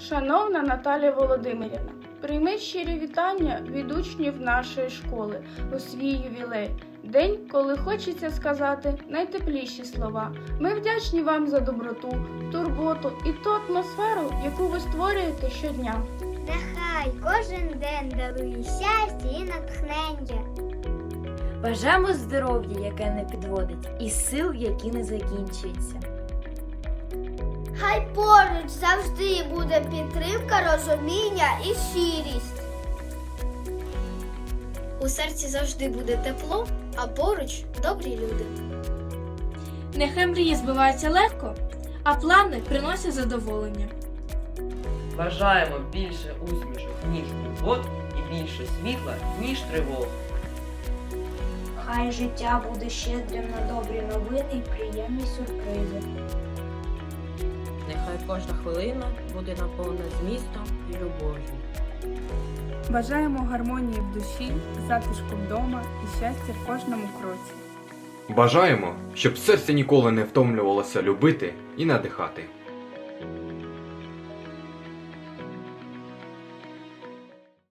Шановна Наталія Володимирівна, прийміть щирі вітання від учнів нашої школи у свій ювілей. День, коли хочеться сказати найтепліші слова. Ми вдячні вам за доброту, турботу і ту атмосферу, яку ви створюєте щодня. Нехай кожен день дарує щастя і натхнення. Бажаємо здоров'я, яке не підводить, і сил, які не закінчуються. Хай поруч завжди буде підтримка, розуміння і щирість. У серці завжди буде тепло, а поруч добрі люди. Нехай мрії збиваються легко, а плани приносять задоволення. Бажаємо більше усмішок, ніж турбот, і більше світла, ніж тривог. Хай життя буде щедрим на добрі новини і приємні сюрпризи. Нехай кожна хвилина буде наповнена змістом і любов'ю. Бажаємо гармонії в душі, затишку вдома і щастя в кожному кроці. Бажаємо, щоб серце ніколи не втомлювалося любити і надихати.